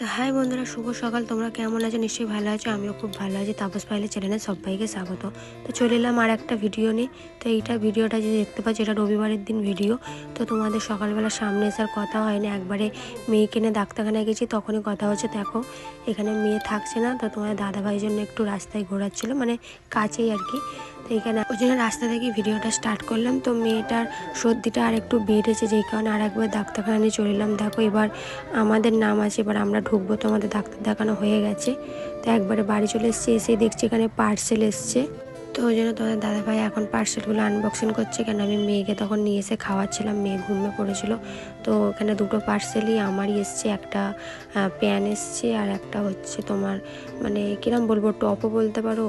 তো হাই বন্ধুরা, শুভ সকাল। তোমরা কেমন আছো? নিশ্চয়ই ভালো আছো। আমিও খুব ভালো আছি। তাপস পাইলে চ্যানেলে সবাইকে স্বাগত। তো চলে এলাম আর একটা ভিডিও নিয়ে। তো এইটা ভিডিওটা যে দেখতে পাচ্ছি, এটা রবিবারের দিন ভিডিও। তো তোমাদের সকালবেলা সামনে এসার কথা হয়নি। একবারে মেয়েকে নিয়ে ডাক্তারখানায় গেছি, তখনই কথা হচ্ছে, দেখো, এখানে মেয়ে থাকছে না। তো তোমাদের দাদাভাইয়ের জন্য একটু রাস্তায় ঘোরাচ্ছিল মানে কাছেই আর কি। তো এখানে ওই জন্য রাস্তা থেকে ভিডিওটা স্টার্ট করলাম। তো মেয়েটার সর্দিটা আর একটু বেড়েছে, যেই কারণে আর একবার ডাক্তারখানায় নিয়ে চলে এলাম। দেখো এবার আমাদের নাম আছে, এবার আমরা ঢুকবো তো আমাদের ডাক্তার দেখানো হয়ে গেছে। তো একবারে বাড়ি চলে এসছে এসে দেখছি এখানে পার্সেল এসছে। তো ওই জন্য তোমাদের দাদাভাই এখন পার্সেলগুলো আনবক্সিং করছে। কেন আমি মেয়েকে তখন নিয়ে এসে খাওয়াচ্ছিলাম, মেয়ে ঘুমিয়ে পড়েছিল। তো এখানে দুটো পার্সেলই আমারই এসছে, একটা প্যান এসছে আর একটা হচ্ছে তোমার মানে কিরম বলব, টপও বলতে পারো,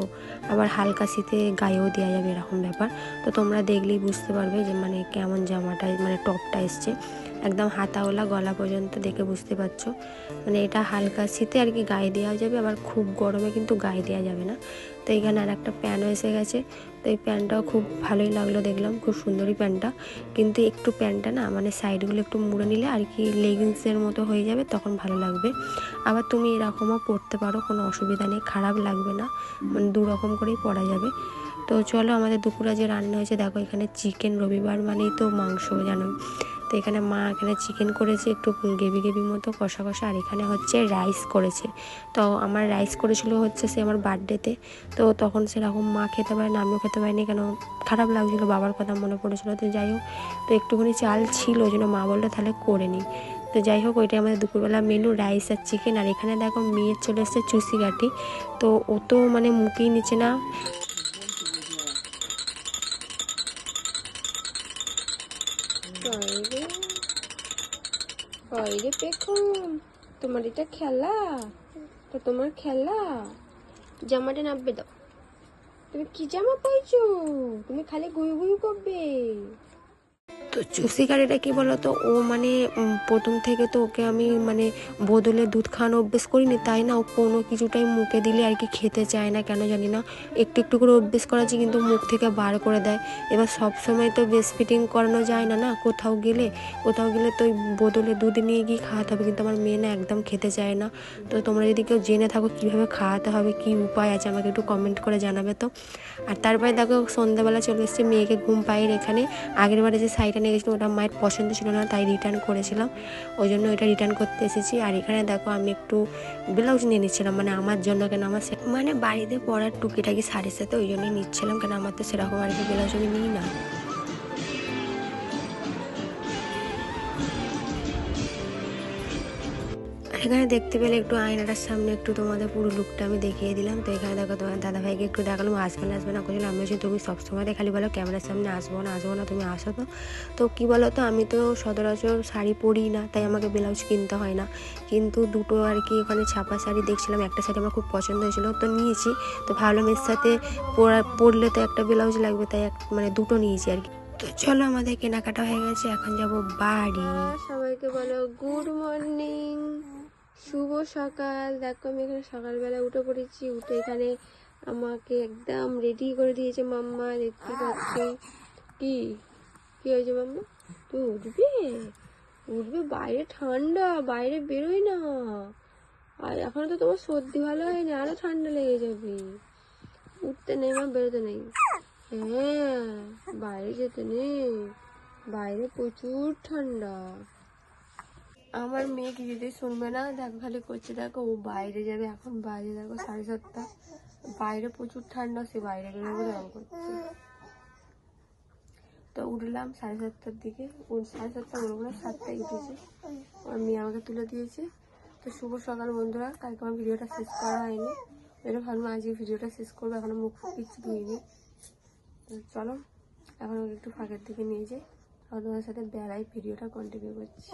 আবার হালকা শীতে গায়েও দেওয়া যাবে এরকম ব্যাপার। তো তোমরা দেখলেই বুঝতে পারবে যে মানে কেমন জামাটা মানে টপটা এসছে। একদম হাতাওলা গলা পর্যন্ত দেখে বুঝতে পারছ। মানে এটা হালকা শীতে আর কি গায়ে দেওয়া যাবে, আবার খুব গরমে কিন্তু গায়ে দেওয়া যাবে না। তো এখানে আর একটা প্যানও এসে গেছে। তো এই প্যান্টটাও খুব ভালোই লাগল দেখলাম, খুব সুন্দরই প্যান্টটা কিন্তু একটু প্যান্টটা না মানে সাইডগুলো একটু মুড়ে নিলে আর কি লেগিংসের মতো হয়ে যাবে, তখন ভালো লাগবে। আবার তুমি এরকমও পরতে পারো, কোনো অসুবিধা নেই, খারাপ লাগবে না। মানে দু রকম করেই পরা যাবে। তো চলো আমাদের দুপুরে যে রান্না হয়েছে, দেখো এখানে চিকেন রবিবার মানেই তো মাংস জানো তো এখানে মা এখানে চিকেন করেছে, একটু গেবি গেবি মতো কষা কষা, আর এখানে হচ্ছে রাইস করেছে। তো আমার রাইস করেছিল হচ্ছে সে আমার বার্থডেতে তো। তখন সেরকম মা খেতে পারে না, আমিও খেতে পারিনি, কেন খারাপ লাগছিল, বাবার কথা মনে পড়েছিল। তো যাই হোক, তো একটুখানি চাল ছিল, ওই জন্য মা বলল তাহলে করে নিই। তো যাই হোক, ওইটাই আমাদের দুপুরবেলা মেনু রাইস আর চিকেন আর এখানে দেখো মেয়ের চলে এসছে চুষি কাঠি তো ও তো মানে মুখেই নিচে না বাইরে বাইরে পেখম তোমার এটা খেলা? তো তোমার খেলা? জামাটা নামবে দাও। তুমি কি জামা পাইছো? তুমি খালি গুই গুই করবে। তো চুষি কারিটা কি বলতো? ও মানে প্রথম থেকে তো ওকে আমি মানে বদলে দুধ খাওয়ানো অভ্যেস করিনি, তাই না? ও কোনো কিছুটাই মুখে দিলে আর কি খেতে চায় না, কেন জানি না? একটু একটু করে অভ্যেস করাচ্ছি কিন্তু মুখ থেকে বার করে দেয়। এবার সব সময় তো বেস্ট ফিটিং করানো যায় না না? কোথাও গেলে কোথাও গেলে তো বদলে দুধ নিয়ে গিয়ে খাওয়াতে হবে, কিন্তু আমার মেয়ে না একদম খেতে চায় না। তো তোমরা যদি কেউ জেনে থাকো কীভাবে খাওয়াতে হবে, কী উপায় আছে, আমাকে একটু কমেন্ট করে জানাবে তো। আর তারপরে দেখো সন্ধ্যাবেলা চলে এসেছে, মেয়েকে ঘুম পাইয়ে এখানে আগের বারে যে শাড়িটা নিয়ে গেছিলাম ওটা মায়ের পছন্দ ছিল না, তাই রিটার্ন করেছিলাম। ওই জন্য ওইটা রিটার্ন করতে এসেছি। আর এখানে দেখো আমি একটু ব্লাউজ নিয়ে নিচ্ছিলাম মানে আমার জন্য কেন আমার মানে বাড়িতে পরার টুকিটাকি শাড়ির সাথে ওই জন্যই নিচ্ছিলাম, কেন আমার তো সেরকম আর কি ব্লাউজ আমি নিই না। এখানে দেখতে পেলে একটু আয়নাটার সামনে একটু তোমাদের পুরো লুকটা আমি দেখিয়ে দিলাম। তো এখানে দেখো তোমার দাদা ভাইকে একটু দেখালাম আসবে না আসবে না করছিল আমি বলছি তুমি সবসময় খালি বলো ক্যামেরার সামনে আসব না আসব না, তুমি আসো তো। তো কী বলো তো আমি তো সচরাচর শাড়ি পরি না, তাই আমাকে ব্লাউজ কিনতে হয় না। কিন্তু দুটো আর কি ওখানে ছাপা শাড়ি দেখছিলাম, একটা শাড়ি আমার খুব পছন্দ হয়েছিল, তো নিয়েছি। তো ভাবলাম এর সাথে পরা, পরলে তো একটা ব্লাউজ লাগবে, তাই এক মানে দুটো নিয়েছি আর কি। তো চলো আমাদের কেনাকাটা হয়ে গেছে, এখন যাব বাড়ি। সবাইকে বলো, গুড মর্নিং। শুভ সকাল। দেখো, আমি এখানে সকালবেলা উঠে পড়েছি। উঠে এখানে আমাকে একদম রেডি করে দিয়েছে মাম্মা। দেখতে পাচ্ছ। কি? কি হয়েছে মাম্মা? তুই উঠবে? উঠবে? বাইরে ঠান্ডা। বাইরে বেরোই না। আর এখন তো তোমার সর্দি ভালো হয়নি, আরও ঠান্ডা লেগে যাবে। উঠতে নেই মা, বেরোতে নেই। হ্যাঁ বাইরে যেতে নেই। বাইরে প্রচুর ঠান্ডা। আমার মেয়ে কিছুতেই শুনবে না? দেখো, খালি করছে, দেখো, ও বাইরে যাবে, এখন বাইরে দেখো সাড়ে সাতটা। বাইরে প্রচুর ঠান্ডা, সে বাইরে বেরোবে বলে করছে। তো উঠলাম সাড়ে সাতটার দিকে। সাড়ে সাতটা বলব না সাতটায় উঠেছে। আমার মেয়ে আমাকে তুলে দিয়েছে। তো শুভ সকাল বন্ধুরা। কালকে আমার ভিডিওটা শেষ করা হয়নি। এটা ভাবলাম আজকে ভিডিওটা শেষ করব, এখনও মুখ কিছু ধুইনি। চলো, এখন একটু ফাঁকের দিকে নিয়ে যাই। আর তোমার সাথে বেড়াই ভিডিওটা কন্টিনিউ করছি।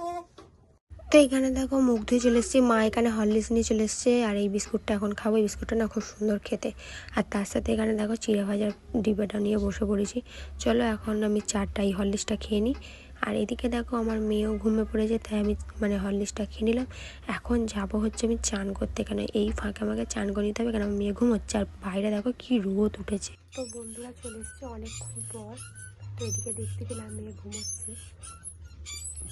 তো এখানে দেখো মুখ ধুয়ে চলে এসেছি। মা এখানে হরলিক্স নিয়ে চলে এসছে। আর এই বিস্কুটটা এখন খাব। এই বিস্কুটটা না খুব সুন্দর খেতে। আর তার সাথে এখানে দেখো চিড়ে ভাজার ডিব্বাটা নিয়ে বসে পড়েছি। চলো এখন আমি চারটা এই হরলিক্সটা খেয়ে নিই। আর এদিকে দেখো আমার মেয়েও ঘুমে পড়েছে, তাই আমি মানে হরলিক্সটা খেয়ে নিলাম। এখন যাব হচ্ছে আমি চান করতে। কেন এই ফাঁকে আমাকে চান করে নিতে হবে। কেন আমার মেয়ে ঘুমোচ্ছে। আর বাইরে দেখো কি রোদ উঠেছে। তো বন্ধুরা চলে এসছে অনেকক্ষণ পর তো এদিকে দেখতে পেলাম মেয়ে ঘুমোচ্ছে।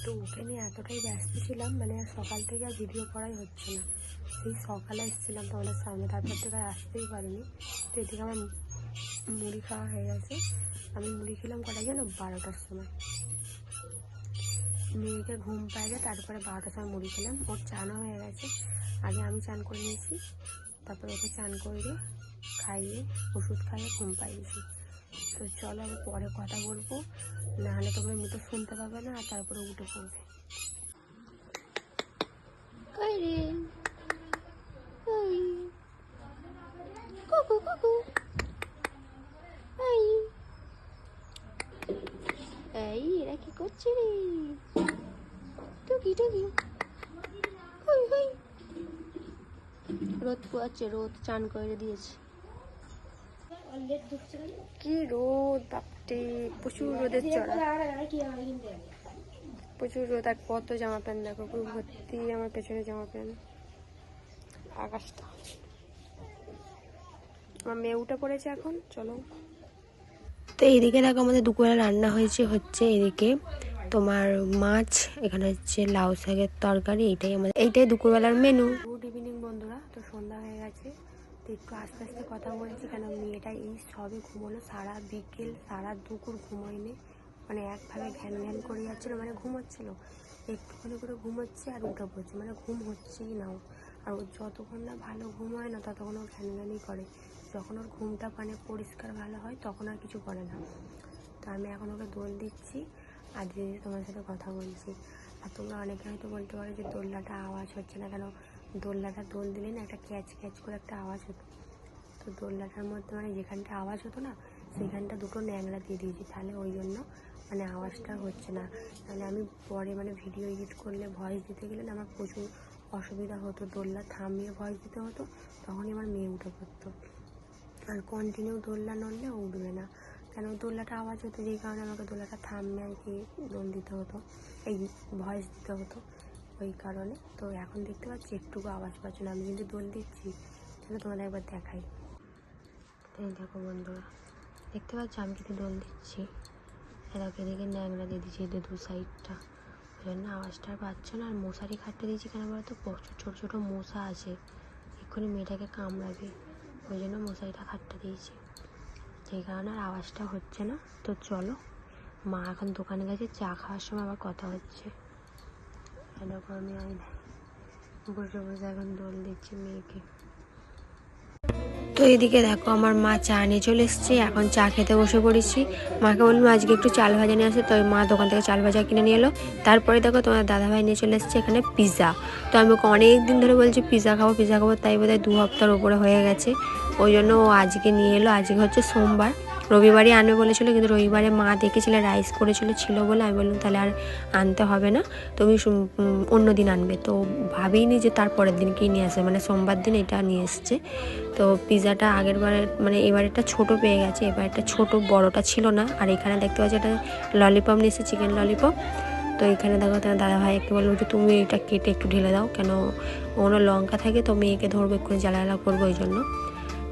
তো ওকে নিয়ে এতটাই ব্যস্ত ছিলাম মানে সকাল থেকে আর ভিডিও করাই হচ্ছে না। সেই সকালে এসেছিলাম তোমাদের সামনে তারপর থেকে আর আসতেই পারিনি। তো এদিকে আমার মুড়ি খাওয়া হয়ে গেছে। আমি মুড়ি খেলাম কটা জানো? বারোটার সময়। মেয়েকে ঘুম পাইলে তারপরে বারোটার সময় মুড়ি খেলাম। ওর চানও হয়ে গেছে। আগে আমি চান করে নিয়েছি। তারপরে ওকে চান করিয়ে খাইয়ে ওষুধ খাইয়ে ঘুম পাইয়েছি তো চলো আমি পরে কথা বলব। নাহলে তোমরা মতো শুনতে পাবে না, আর তারপরে উঠে পড়বে। এই। এরা করছে রে? রোদ পোয়াচ্ছে, রোদ। চান করে দিয়েছে। কি রোদ বাপটে প্রচুর রোদের চড়া প্রচুর রোদ আর কত জামা প্যান্ট দেখো পুরো ভর্তি আমার পেছনে জামা প্যান্ট। আকাশটা। আমার মেয়ে উঠে পড়েছে এখন চলো। তো এইদিকে দেখো আমাদের দুপুরে রান্না হয়েছে হচ্ছে এদিকে তোমার মাছ এখানে হচ্ছে লাউ শাকের তরকারি এইটাই আমাদের এইটাই দুপুরবেলার মেনু গুড ইভিনিং বন্ধুরা তো সন্ধ্যা হয়ে গেছে তো একটু আস্তে আস্তে কথা বলছি কেন? মেয়েটা এই সবে ঘুমোলো, সারা বিকেল, সারা দুপুর ঘুমোয়নি। মানে একভাবে ঘ্যান ঘ্যান করে যাচ্ছিল মানে ঘুমোচ্ছিল। একটুখানি করে ঘুমোচ্ছে আর উঠে পড়ছে মানে ঘুম হচ্ছেই না। আর ওর যতক্ষণ না ভালো ঘুম হয় না, ততক্ষণ ও ঘ্যান ঘ্যানই করে। যখন ওর ঘুমটা মানে পরিষ্কার ভালো হয়, তখন আর কিছু করে না। তো আমি এখন ওকে দোল দিচ্ছি, আর দিদি তোমার সাথে কথা বলছি। আর তোমরা অনেকে হয়তো বলতে পারো যে দোলনাটা আওয়াজ হচ্ছে না কেন? দোলনাটা দোল দিলে না একটা ক্যাচ ক্যাচ করে একটা আওয়াজ হতো। তো দোলনাটার মধ্যে মানে যেখানটা আওয়াজ হতো না, সেখানটা দুটো ন্যাংরা দিয়ে দিয়েছি। তাহলে ওই জন্য মানে আওয়াজটা হচ্ছে না। তাহলে আমি পরে মানে ভিডিও এডিট করলে ভয়েস দিতে গেলে আমার প্রচুর অসুবিধা হতো। দোলনা থামিয়ে ভয়েস দিতে হতো, তখনই আমার মেয়ে উঠে পড়তো। আর কন্টিনিউ দোলনা নড়লে উঠবে না। কেন দোলনাটা আওয়াজ হতো, যেই কারণে আমাকে দোলনাটা থামিয়ে আর কি দোল দিতে হতো, এই ভয়েস দিতে হতো। ওই কারণে। তো এখন দেখতে পাচ্ছি একটুকু আওয়াজ পাচ্ছ না। আমি কিন্তু দোল দিচ্ছি চলো তোমাদের একবার দেখাই। এই দেখো বন্ধুরা, দেখতে পাচ্ছ আমি কিন্তু দোল দিচ্ছি। এরাকে এদিকে ন্যাংরা দিয়ে দিচ্ছি এদের দু সাইডটা। ওই জন্য আওয়াজটা আর পাচ্ছে না। আর মশারি খাটতে দিয়েছি কেন বলতো প্রচুর ছোটো ছোটো মশা আছে। এক্ষুনি মেয়েটাকে কামড়াবে। ওই জন্য মশারিটা খাটতে দিয়েছি। সেই কারণে আর আওয়াজটা হচ্ছে না। তো চলো, মা এখন দোকানে গেছে, চা খাওয়ার সময় আবার কথা হচ্ছে। এরকম আমি আই বসে বসে এখন দোল দিচ্ছি মেয়েকে। তো এদিকে দেখো, আমার মা চা নিয়ে চলে এসছে। এখন চা খেতে বসে পড়েছি। মাকে বললাম, আজকে একটু চাল ভাজা নিয়ে আসে। তো মা দোকান থেকে চাল ভাজা কিনে নিয়ে এলো। তারপরে দেখো তোমার দাদাভাই নিয়ে চলে এসছে এখানে পিৎজা তো আমি ওকে অনেক দিন ধরে বলছি পিৎজা খাব পিৎজা খাব। তাই বোধহয় দু হপ্তার উপরে হয়ে গেছে। ওই জন্য ও আজকে নিয়ে এলো। আজকে হচ্ছে সোমবার। রবিবারই আনবে বলেছিল, কিন্তু রবিবারে মা দেখেছিল রাইস করেছিল, ছিল বলে আমি বললাম, তাহলে আর আনতে হবে না, তুমি অন্য দিন আনবে। তো ভাবিনি যে তার পরের দিন কি নিয়ে আসে মানে সোমবার দিন এটা নিয়ে এসছে। তো পিৎজাটা আগের বারে মানে এবার একটা ছোটো পেয়ে গেছে এবার একটা ছোটো বড়টা ছিল না। আর এখানে দেখতে পাচ্ছি একটা ললিপপ নিয়ে এসেছে চিকেন ললিপপ তো এখানে দেখো, তোমার দাদা ভাইকে বলল যে তুমি এটা কেটে একটু ঢেলে দাও, কেন? ওনো লঙ্কা থাকে, তো মেয়েকে ধরবে, এক্ষুনি জ্বালা জ্বালা করব ওই জন্য।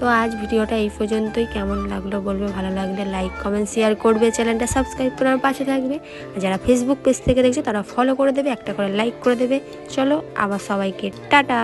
তো আজ ভিডিওটা এই পর্যন্তই। কেমন লাগল বলবে? ভালো লাগলে লাইক কমেন্ট শেয়ার করবে। চ্যানেলটা সাবস্ক্রাইব করার পাশে থাকবে। আর যারা ফেসবুক পেজ থেকে দেখছে, তারা ফলো করে দেবে। একটা করে লাইক করে দেবে। চলো, আবার সবাইকে, টাটা!